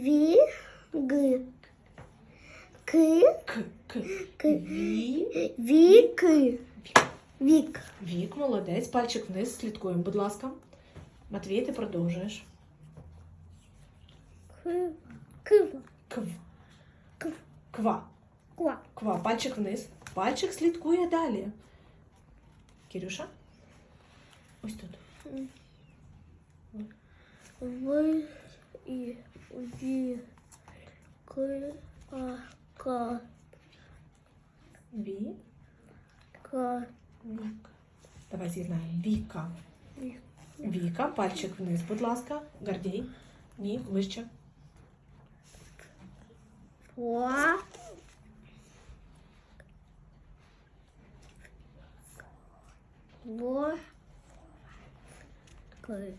ві, г. К, к. К. Ві. вік, вік. Вік, молодець. Пальчик вниз. Слідкуємо, будь ласка. Матвій, ти продовжуєш. К, кив, Кв. Кв. Ква. ква. Ква. Пальчик вниз. Пальчик слідкує далі. Кирюша. Ось тут. В, і, ві, к, а, к, Ві. к, Вік. Давай з'єднаємо. Віка. Вік. Віка. Пальчик вниз, будь ласка. Гордій. Ні, вище. фа, во, к.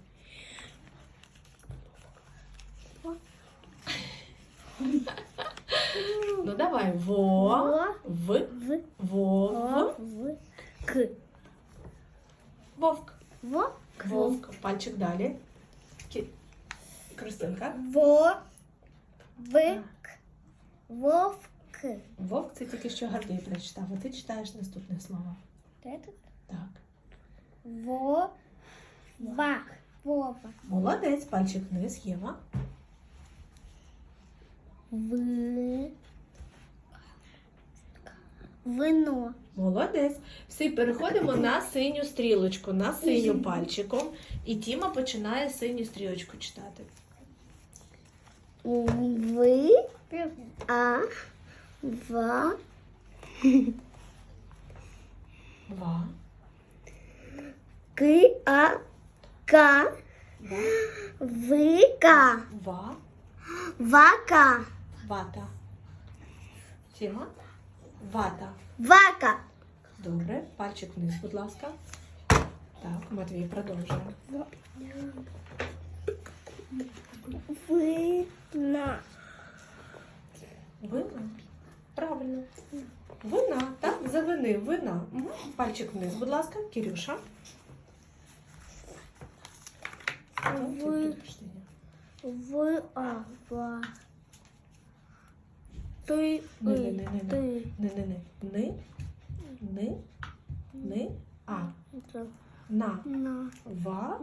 Ну давай. Во. В. в, Вов. во, в, к. Вовк. Во, к. Вовк. Пальчик далі. Кристинка. Во, в, к. Вовк. Вовк це тільки що Гордій прочитав. А ти читаєш наступне слово. Так. Во, ва, вова. Молодець. Пальчик вниз. Єва. В. Вино. Молодець. Всі переходимо на синю стрілочку, на синю пальчиком. І Тіма починає синю стрілочку читати. В. А. Ва. Ва. К. А. К. Вика. Ва. Вака. Вата. Тіма. Вата. Вака. Добре. Пальчик вниз, будь ласка. Так, Матвій продовжує. Вина. Вина. Правильно. Вина. Так, за вини. Вина. Пальчик вниз, будь ласка. Кирюша. Тут, В. А. Ти. Не, не, не, не, не. Ти. Не, не, не. Ни. Ни. Ни. А. На. На. Ва.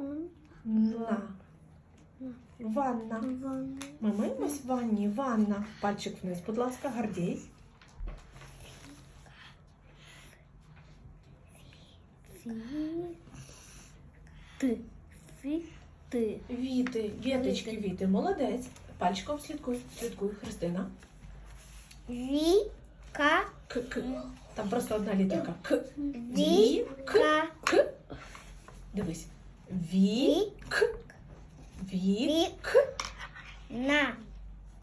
На. Ванна. Ван. Ми миємось в ванні. Ванна. Пальчик вниз, будь ласка, Гордій. Ти. Віти. Віточки, віти. Молодець. Пальчиком слідкуй. Слідкуй, Христина. Віка. К, к. Там просто одна літерка. К. Ві. К. Віка. К. Дивись. Ві. К. Ві. К. На.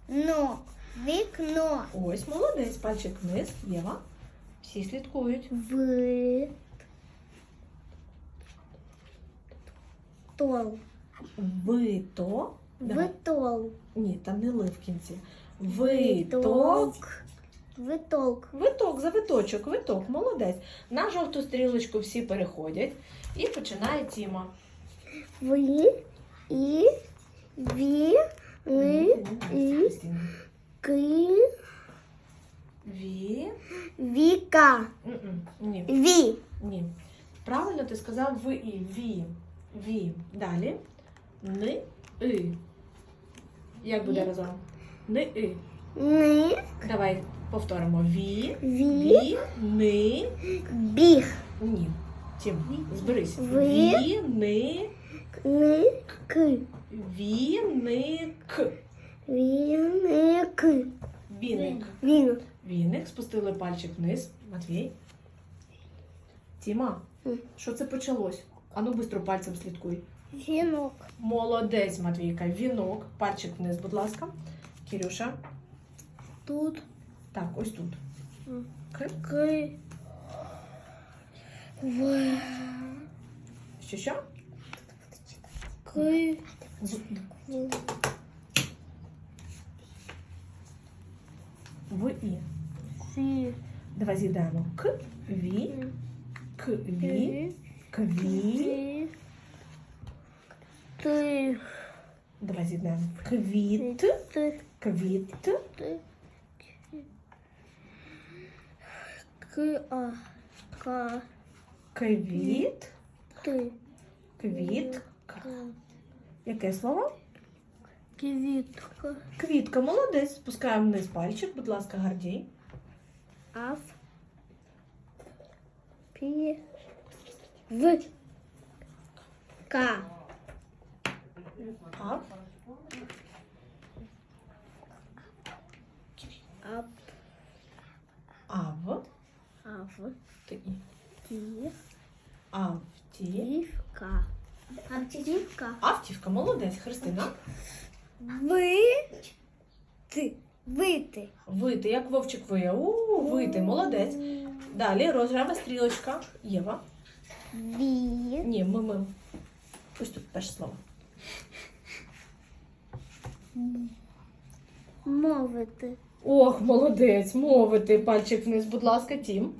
Но. Вікно. Ось, молодець. Пальчик вниз. Єва. Всі слідкують. В. Тол. Вито. Давай. Витол. Ні, там не ли в кінці. Виток. Витолк. Виток, за виточок, виток, молодець. На жовту стрілочку всі переходять. І починає Тіма. Ви. І. Ві. Ли. І. Ки. Ві. Віка. М-м, Ні, Ві. ні. Правильно ти сказав ви і ві. Ві. Далі. Ни. И. Як буде разом? Ни. И. Ни. Давай повторимо. Ві. Ві. Ни. Біг. Ні. Тім, зберись. Ви. Ві. Ни. Ки. Віник. Віник. Віник. Він. Віник. Спустили пальчик вниз. Матвій. Тіма, що це почалось? Ану, швидко пальцем слідкуй. Вінок. Молодець, Матвійка. Вінок. Пальчик вниз, будь ласка. Кирюша. Тут. Так, ось тут. К. В. Що що? Ки. В. І. Ві. Давай з'їдаємо. К. Ві. К. Ві. Кві. Ві. Ти. Давай з'єднаємо. Квіт. Квіт. К. А. К. Квіт. Ти. Квіт. К. Яке слово? Квітка. Квітка, молодець. Спускаємо вниз пальчик, будь ласка, Гордій. Аф. Пі. В. К. Ав. Ап. Ав. Ав. Ти. Ті. Авті. Дівка. Автівка. Автівка, молодець, Христина. Ви. Ти. Вити. Вити, як вовчик виє. У, вити, молодець. Далі рожева стрілочка. Єва. Ві. Ні, ми, ми. Ось тут перше слово. Мовити. Ох, молодець, мовити. Пальчик вниз, будь ласка, Тім.